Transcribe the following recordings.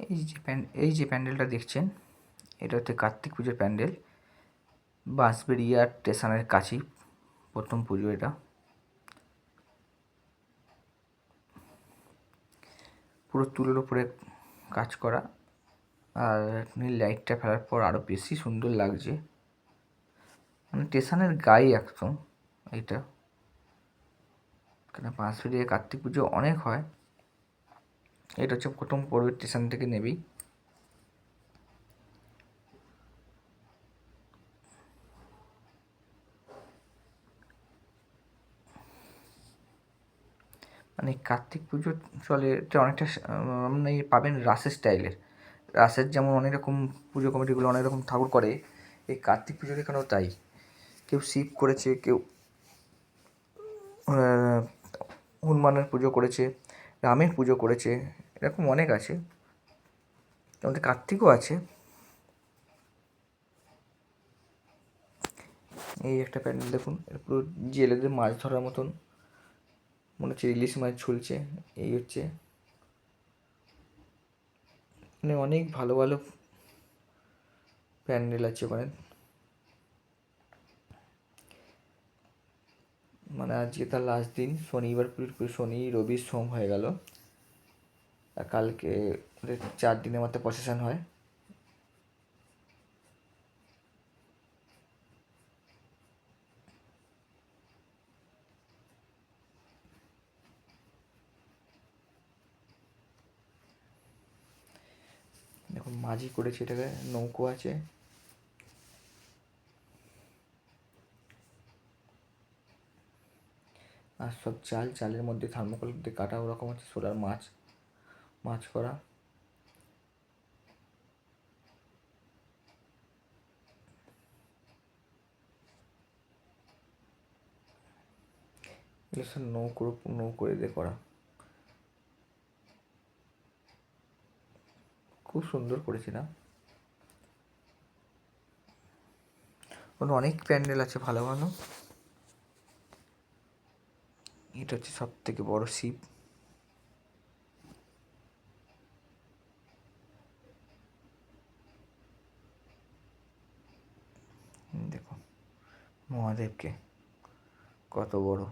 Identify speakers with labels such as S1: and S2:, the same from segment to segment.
S1: এই যে এই যে প্যান্ডেলটা দেখছেন, এটা হচ্ছে কার্তিক পুজোর প্যান্ডেল। বাঁশবেড়িয়া স্টেশনের কাছেই প্রথম পুজো এটা। পুরো তুলোর উপরে কাজ করা। আর নীল লাইটটা ফেলার পর আরও বেশি সুন্দর লাগছে। মানে স্টেশনের গায়ে একদম এটা। এখানে বাঁশবেড়িয়া কার্তিক পুজো অনেক হয়। এটা হচ্ছে প্রথম পড়বে স্টেশন থেকে নেবি। মানে কার্তিক পুজো চলে এটা অনেকটা মানে পাবেন রাসের স্টাইলের। রাসের যেমন অনেক রকম পুজো কমিটিগুলো অনেক রকম ঠাকুর করে, এই কার্তিক পুজোর এখানেও তাই। কেউ শিব করেছে, কেউ হনুমানের পুজো করেছে। রামের পুজো করেছে, এরকম অনেক আছে। আমাদের কার্তিকও আছে। এই একটা প্যান্ডেল দেখুন পুরো জেলেদের মাছ ধরার মতন। মনে হচ্ছে ইলিশ মাছ ঝুলছে, এই হচ্ছে। মানে অনেক ভালো ভালো প্যান্ডেল আছে ওখানে। মানে আজকে তার লাস্ট দিন শনিবার শনি, রবি, সোম হয়ে গেল। কালকে চার দিনের মধ্যে প্রসেশন হয়। দেখুন, মাঝি করেছে এটাকে, নৌকো আছে। আর সব চাল, চালের মধ্যে থার্মোকল দিয়ে কাটা ওরকম হচ্ছে সোলার মাছ মাছ করা। নৌকো নৌকো দিয়ে করা। খুব সুন্দর করেছিলাম অনেক প্যান্ডেল আছে, ভালো ভালো। এটা হচ্ছে সব থেকে বড় শিব। দেখো মহাদেবকে কত বড়।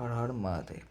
S1: હર હર મહાદેવ